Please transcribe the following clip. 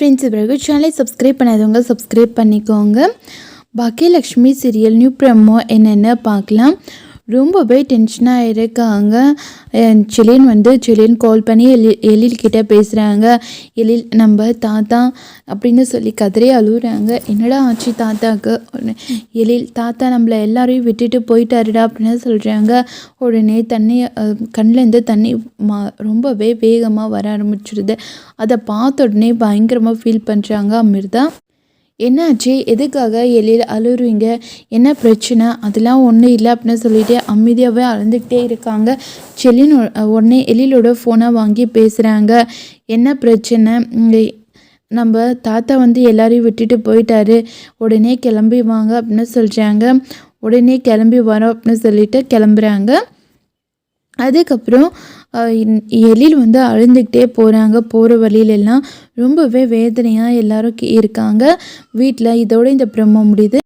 Friends பிறகு சேனலை subscribe பண்ணாதவங்க சப்ஸ்கிரைப் பண்ணிக்கோங்க. பாக்கியலக்ஷ்மி சீரியல் நியூ ப்ரமோ என்னென்ன பார்க்கலாம். ரொம்பவே டென்ஷனாக இருக்காங்க. அஹ் செலின் வந்து செலின் கால் பண்ணி எலி எழில்கிட்ட பேசுகிறாங்க எழில் நம்ம தாத்தா அப்படின்னு சொல்லி கதறி அழுகுறாங்க என்னடா ஆச்சு தாத்தாக்கு? உடனே, எழில் தாத்தா நம்மளை எல்லாரையும் விட்டுட்டு போயிட்டாருடா அப்படின்னு சொல்கிறாங்க உடனே தண்ணி கண்ணிலேருந்து தண்ணி மா ரொம்பவே வேகமாக வர ஆரம்பிச்சிடுது அதை பார்த்த உடனே பயங்கரமாக ஃபீல் பண்ணுறாங்க அமிர்தா. என்னாச்சு? எதுக்காக எழில் அழுறீங்க? என்ன பிரச்சனை? அதெல்லாம் ஒன்றும் இல்லை அப்படின்னு சொல்லிட்டு அமைதியாகவே அழுந்துக்கிட்டே இருக்காங்க. செல்லின் உடனே எழிலோட ஃபோனை வாங்கி பேசுகிறாங்க என்ன பிரச்சனை? நம்ம தாத்தா வந்து எல்லாரையும் விட்டுட்டு போயிட்டாரு. உடனே கிளம்பி வாங்க அப்படின்னு சொல்கிறாங்க உடனே கிளம்பி வரோம் அப்படின்னு சொல்லிட்டு கிளம்புறாங்க. அதுக்கப்புறம் இன்- எழில் வந்து அழுந்துக்கிட்டே போகிறாங்க போகிற வழியிலெல்லாம் ரொம்பவே வேதனையாக எல்லோரும் இருக்காங்க. வீட்டில் இதோட இந்த பிரம்ம முடியுது.